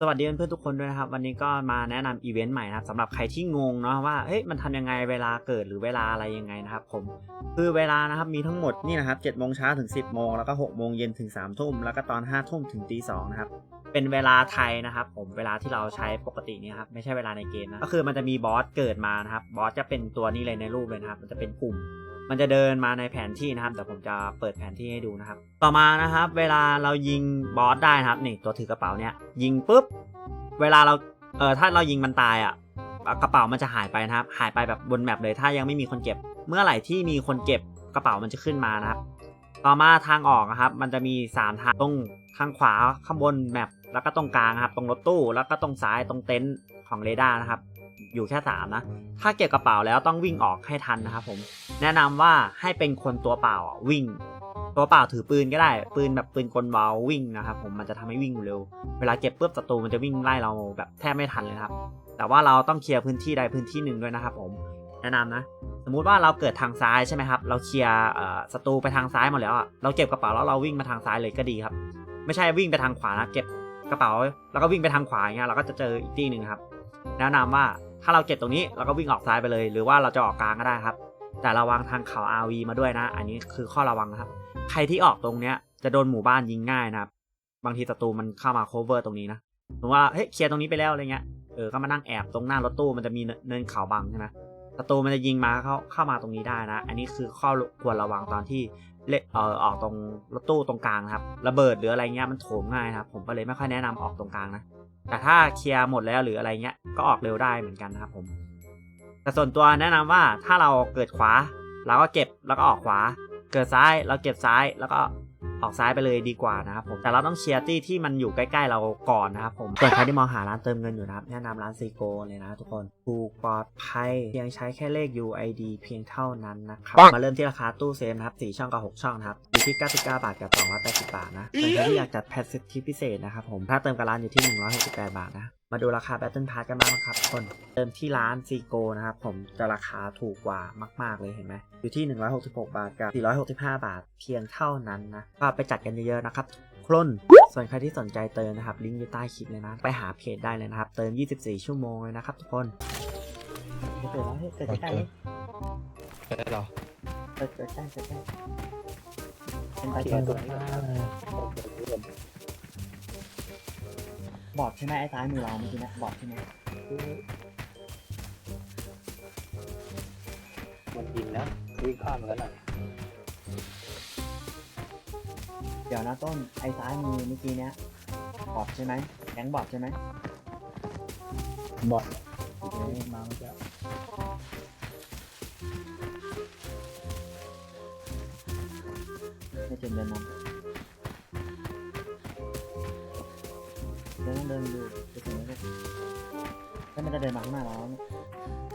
สวัสดีเพื่อนๆทุกคนด้วยนะครับ วันนี้ก็มาแนะนำอีเวนต์ใหม่นะครับสำหรับใครที่งงเนาะว่าเฮ้ยมันทำยังไงเวลาเกิดหรือเวลาอะไรยังไงนะครับผมคือเวลานะครับมีทั้งหมดนี่นะครับ7โมงเช้าถึง 10โมงแล้วก็6โมงเย็นถึง3ทุ่มแล้วก็ตอน5ทุ่มถึงตี2นะครับเป็นเวลาไทยนะครับ ผมเวลาที่เราใช้ปกตินี่ครับไม่ใช่เวลาในเกมนะก็คือมันจะมีบอสเกิดมานะครับบอสจะเป็นตัวนี้เลยในรูปเลยนะครับมันจะเป็นกลุ่ม มันจะเดินมาในแผนที่นะครับแต่ผมจะเปิดแผนที่ให้ดูนะครับ ต่อมานะครับ เวลาเรายิงบอสได้นะครับนี่ตัวถือกระเป๋าเนี่ยยิงปุ๊บเวลาเราเออถ้าเรายิงมันตายอะกระเป๋ามันจะหายไปนะครับ หายไปแบบบนแมปเลยถ้ายังไม่มีคนเก็บ เมื่อไหร่ที่มีคนเก็บกระเป๋ามันจะขึ้นมานะครับ ต่อมาทางออกนะครับ มันจะมี 3 ทางตรงทางขวาข้างบนแมปแล้วก็ตรงกลางครับ ตรงรถตู้แล้วก็ตรงซ้ายตรงเต็นท์ของเรดาร์นะครับ อยู่แค่สามนะ ถ้าเก็บกระเป๋าแล้วต้องวิ่งออกให้ทันนะครับผม แนะนำว่าให้เป็นคนตัวเปล่าวิ่ง ตัวเปล่าถือปืนก็ได้ ปืนแบบปืนกลเบาวิ่งนะครับผม มันจะทำให้วิ่งเร็ว เวลาเก็บปุ๊บศัตรูมันจะวิ่งไล่เราแบบแทบไม่ทันเลยครับ แต่ว่าเราต้องเคลียร์พื้นที่ใดพื้นที่หนึ่งด้วยนะครับผม แนะนำนะ สมมุติว่าเราเกิดทางซ้ายใช่ไหมครับ เราเคลียร์ศัตรูไปทางซ้ายหมดแล้วอะเราเก็บกระเป๋าแล้วเราวิ่งมาทางซ้ายเลยก็ดีครับ ไม่ใช่วิ่งไปทางขวานะเก็บกระเป๋าแล้วก็วิ่งไปทางขวาอย่างเงี้ยเราก็จะเจออีกที่หนึ่งครับ แนะนำว่า ถ้าเราเก็บตรงนี้เราก็วิ่งออกซ้ายไปเลย หรือว่าเราจะออกกลางก็ได้ครับ แต่ระวังทางเขา RV มาด้วยนะ อันนี้คือข้อระวังนะครับ ใครที่ออกตรงเนี้ยจะโดนหมู่บ้านยิงง่ายนะครับ บางทีศัตรูมันเข้ามา cover ตรงนี้นะสมมติว่าเฮ้ยเคลียร์ตรงนี้ไปแล้วอะไรเงี้ยเออก็มานั่งแอบตรงหน้ารถตู้มันจะมีเนินเขาบังใช่ไหมศัตรูมันจะยิงมาเข้าเข้ามาตรงนี้ได้นะ อันนี้คือข้อควรระวังตอนที่เละเออออกตรงรถตู้ตรงกลางนะครับ ระเบิดหรืออะไรเงี้ยมันโถมง่ายครับ ผมก็เลยไม่ค่อยแนะนำออกตรงกลางนะ แต่ถ้าเคลียร์หมดแล้วหรืออะไรเงี้ยก็ออกเร็วได้เหมือนกันนะครับผม แต่ส่วนตัวแนะนำว่าถ้าเราเกิดขวา เราก็เก็บแล้วก็ออกขวา เกิดซ้ายเราเก็บซ้ายแล้วก็ ออกซ้ายไปเลยดีกว่านะครับผมแต่เราต้องเชียร์ตี้ที่มันอยู่ใกล้ๆเราก่อนนะครับผมส่วนใครที่มองหาร้านเติมเงินอยู่นะครับแนะนำร้านซีโกเลยนะทุกคนถูกปลอดภัยเพียงใช้แค่เลข UID เพียงเท่านั้นนะครับมาเริ่มที่ราคาตู้เซฟนะครับ4ช่องกับ 6 ช่องนะครับอยู่ที่ 99 บาทกับ280บาทนะส่วนใครที่อยากจัดแพ็คเซตที่พิเศษนะครับผมถ้าเติมกับร้านอยู่ที่ 168 บาทนะ มาดูราคา Battle Pass กันบ้างนะครับทุกคนเติมที่ร้านซีโกนะครับผมจะราคาถูกกว่ามาก ๆ เลยเห็นไหมอยู่ที่ 166 บาทกับ 465 บาทเพียงเท่านั้นนะก็ไปจัดกันเยอะ ๆ นะครับคลนส่วนใครที่สนใจเติมนะครับ ลิงก์อยู่ใต้คลิปเลยนะ ไปหาเพจได้เลยนะครับ เติม 24 ชั่วโมงเลยนะครับทุกคนเกิดแล้วเกิดใกล้ได้หรอเกิดเกิดใกล้เกิดใกล้เป็นไปเขีเกิยนดตัวนี้ บอดใช่ไหมไอ้ซ้ายมือเราเมื่อกี้นะบอดใช่ไหมมันยิงนะวิ่งข้ามเหมือนกันอะเดี๋ยวนะต้นไอ้ซ้ายมือเมื่อกี้เนี้ยบอดใช่ไหมแก๊งบอดใช่ไหมบอดมาเมื่อกี้ไม่เจนเดินนำ ดินเดินดูไปถึงแล้วก็ถ้ามันจะเดินมาข้างหน้าเราเนี่ย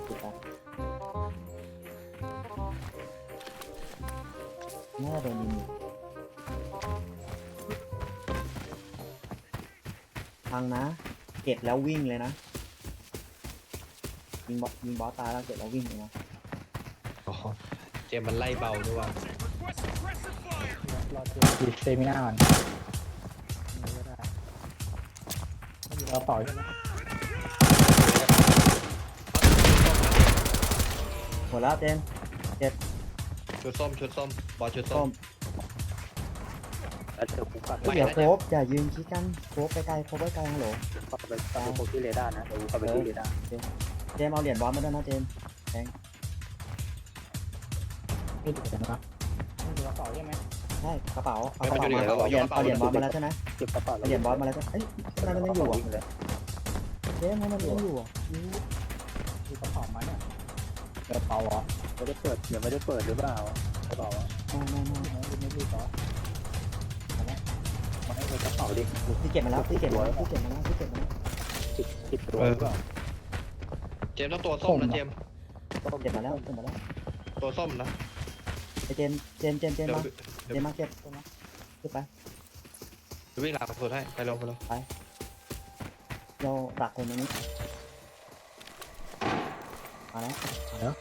ติดไปน่าโดนยิงฟังนะ เก็บแล้ววิ่งเลยนะ ยิงบอสยิงบอสตายแล้วเก็บแล้ววิ่งเลยนะอ๋อเจมมันไล่เบาด้วยว่ะ รอดดีเซมิน่าก่อน เราต่อยใช่ไหมหมดแล้วเจนชุดส้มชุดส้มบอลชุดส้ส้มมแล้วเดี๋ยวกูกลับเฮ้ยเดี๋ยวโคบอย่ายืนคิดกันโคบไปไกลโคบไปไกลฮัลโหลเข้าไปเข้าไปโคที่เรดาร์นะเดี๋ยวกูเข้าไปที่เรดาร์เจมเอาเหรียญบอสมาด้วยนะเจมไม่ถูกนะครับไม่ถูกต่อยใช่ไหม ใช่กระเป๋าเอากระเป๋ามาเอาเหรียญเอาเหรียญบอสมาแล้วใช่ไหมเก็บกระเป๋าเอาเหรียญบอสมาแล้วใช่ไหมเอ้ยทำไมมันยังอยู่อะเจมทำไมมันยังอยู่อะมีกระเป๋าไหมเนี่ยกระเป๋าอะไม่ได้เปิดเดี๋ยวไม่ได้เปิดหรือเปล่ากระเป๋าอะไม่ไม่ไม่ไม่ไม่รีบต่อมาให้กระเป๋าดิพี่เก็บมาแล้วพี่เก็บมาแล้วพี่เก็บมาแล้วพี่เก็บมาแล้วติดติดตัวหรือเปล่าเจมต้องตัวส้มนะเจมเก็บมาแล้วเก็บมาแล้วตัวส้มนะไอเจมเจมเจมเจมเดี๋ยวมา เดี๋เจยวมมาเก็บขึ้นไปเดี๋ยววิ่งหลังสุดให้ไปลงไปลงเราดักคนตรงนี้มาแล้วแล้ว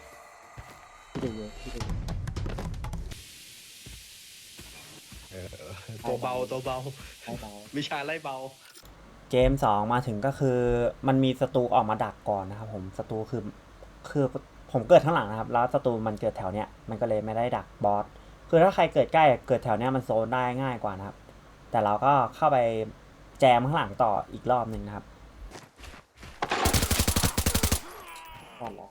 พี่ดูอยู่พี่ดูอยู่ตัวเบาตัวเบาใช่เบาวิชาไล่เบา เกมสองมาถึงก็คือ มันมีศัตรูออกมาดักก่อนนะครับ ผมศัตรูคือคือผมเกิดข้างหลังนะครับ แล้วศัตรูมันเกิดแถวเนี้ยมันก็เลยไม่ได้ดักบอส คือถ้าใครเกิดใกล้เกิดแถวเนี้ยมันโซนได้ง่ายกว่านะครับ แต่เราก็เข้าไปแจมข้างหลังต่ออีกรอบหนึ่งนะครับก่อนเหร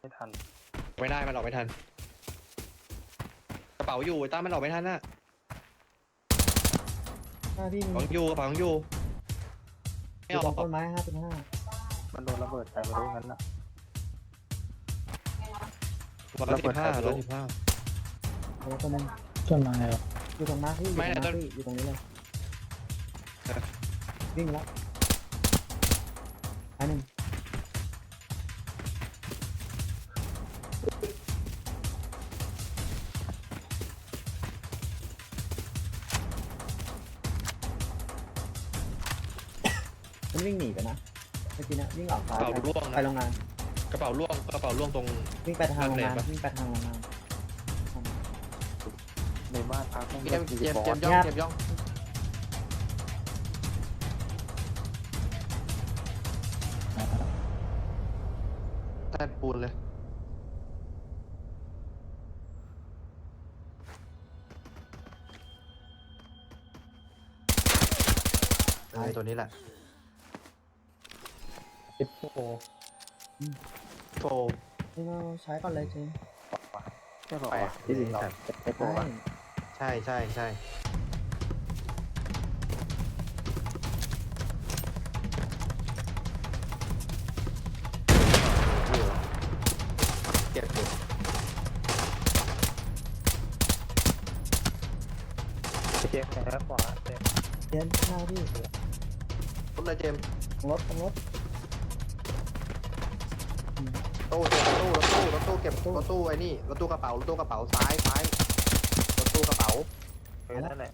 ไรยังไม่ทัน ไม่ได้มันออกไม่ทัน กระเป๋าอยู่ไอ้ตั้มมันออกไม่ทันน่ะหน้าที่กระเป๋าอยู่กระเป๋าอยู่ไม่อยู่อตรองกต้นไม้ห้าสิบห้ามันโดนระเบิดใครไม่รู้งั้นนะ ร้อยสิบห้าร้อยสิบห้า แล้วต้นนึงต้นไม้เหรออยู่ตรงมาร์คที่อยู่ตไม่รงนะมาต้ร์นคที่อยู่ตรงนี้เลยเออวิ่งแล้วอันหนึ่ง มันวิ่งหนีไปนะเมื่อกี้นะวิ่งออกกซ้าระยเป๋าล่วงไปนะโรงงานกระเป๋าล่วงกระเป๋าล่วงตรง วิ่งไปทางโรงงานนั่นเลยปะวิ่งไปทางโรงงาน ในบ้านพักต้องเกมเกมเกมย่องเกมย่องแทนปูนเลยไอ้ตัวนี้แหละ สิบโฟโฟนี่เราใช้ก่อนเลยเจมส์ใช่ป่ะไปที่สิงเราไอ้โฟใช่ใช่ใช่ใช่เก็บอยู่เจ๊งแล้วขวาเจ๊งเจมส์หน้าพี่รถเลยเจมส์ตรงรถตรงรถ ตู้เจมส์รถตู้รถตู้รถตู้เก็บรถตู้ไอ้นี่รถตู้กระเป๋ารถตู้กระเป๋าซ้ายซ้ายรถตู้กระเป๋าเออนั่นแหละ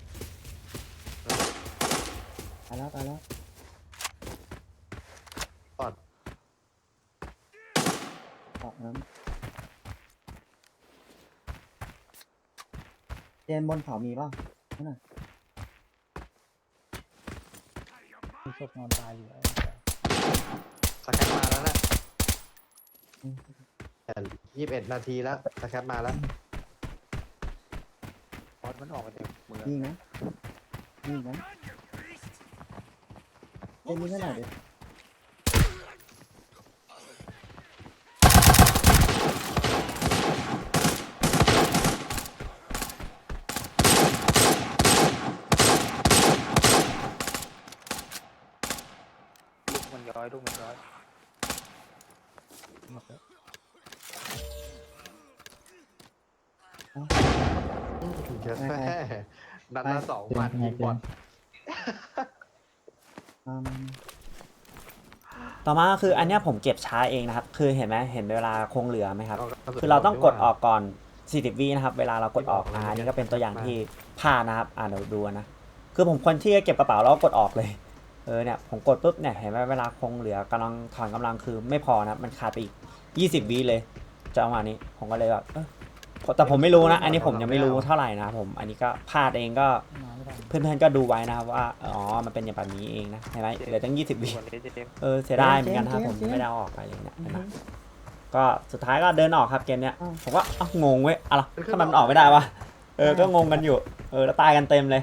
ตายแล้วตายแล้วก่อนออกน้ำเจมส์บนเขามีป่ะนั่นน่ะมีศพนอนตายอยู่ไอ้สแคปมาแล้วนะอืม ยี่สิบเอ็ดนาทีแล้วสแคปมาแล้วพอดมันออกมาจากเมืองยิงนะยิงนะเจมส์ยิงให้หน่อยดิ ลูกมันย้อยลูกมันย้อย เยอะแม่นัดละสองหมัดยิงบอลอืมต่อมาคืออันเนี้ยผมเก็บช้าเองนะครับ คือเห็นไหมเห็นเวลาคงเหลือไหมครับ คือเราต้องกดออกก่อน 40วินะครับ เวลาเรากดออกอ่าอันนี้ก็เป็นตัวอย่างที่พลาดนะครับ อ่าเดี๋ยวดูนะ คือผมคนที่จะเก็บกระเป๋าแล้วก็กดออกเลย เออเนี่ยผมกดปุ๊บเนี่ยเห็นไหมเวลาคงเหลือกำลังถอนกำลังคือไม่พอนะครับ มันขาดไปอีก 20วิเลยจังหวะนี้ผมก็เลยแบบเออ แต่ผมไม่รู้นะ อันนี้ผมยังไม่รู้เท่าไหร่นะครับผม อันนี้ก็พลาดเองก็เพื่อนๆก็ดูไว้นะครับว่า อ๋อ มันเป็นอย่างแบบนี้เองนะเห็นไหมเหลือตั้ง20วิบวันนี้เออ เสียดายเหมือนกันนะครับผมไม่ได้เอาออกไปเลยเนี่ยนไหมก็สุดท้ายก็เดินออกครับเกมเนี้ย ผมก็เอ้างงเว้ยอะไรทำไมมันออกไม่ได้วะ เออ ก็งงกันอยู่ เออ แล้วตายกันเต็มเลย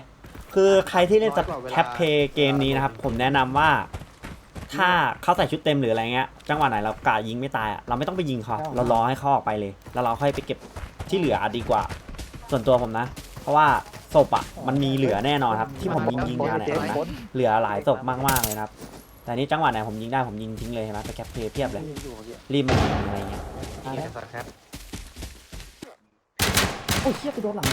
คือใครที่เล่นแคปเพย์เกมนี้นะครับ ผมแนะนำว่าถ้าเขาใส่ชุดเต็มหรืออะไรเงี้ย จังหวะไหนเรากายิงไม่ตายอะเราไม่ต้องไปยิงเขาเรารอให้เขาออกไปเลย แล้วเราค่อยไปเก็บ ที่เหลือดีกว่า ส่วนตัวผมนะ เพราะว่าศพอะมันมีเหลือแน่นอนครับ ที่ผมยิงยิงมาเนี่ยเจ๊งเห็นไหมคนเหลือหลายศพมากๆเลยนะครับ แต่นี้จังหวะไหนผมยิงได้ผมยิงทิ้งเลยเห็นไหมไปแคปเพย์เพียบเลยยิงอยู่เมื่อกี้รีบมายิงอะไรเงี้ยนี่สแคปโอ้ยเชี่ยไปโดนหลัง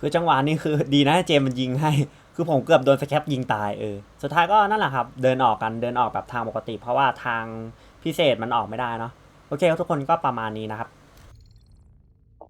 คือจังหวะนี้คือดีนะเจมส์มันยิงให้ คือผมเกือบโดนสแคปยิงตายเออ สุดท้ายก็นั่นแหละครับ เดินออกกันเดินออกแบบทางปกติ เพราะว่าทางพิเศษมันออกไม่ได้เนาะ โอเคครับทุกคนก็ประมาณนี้นะครับ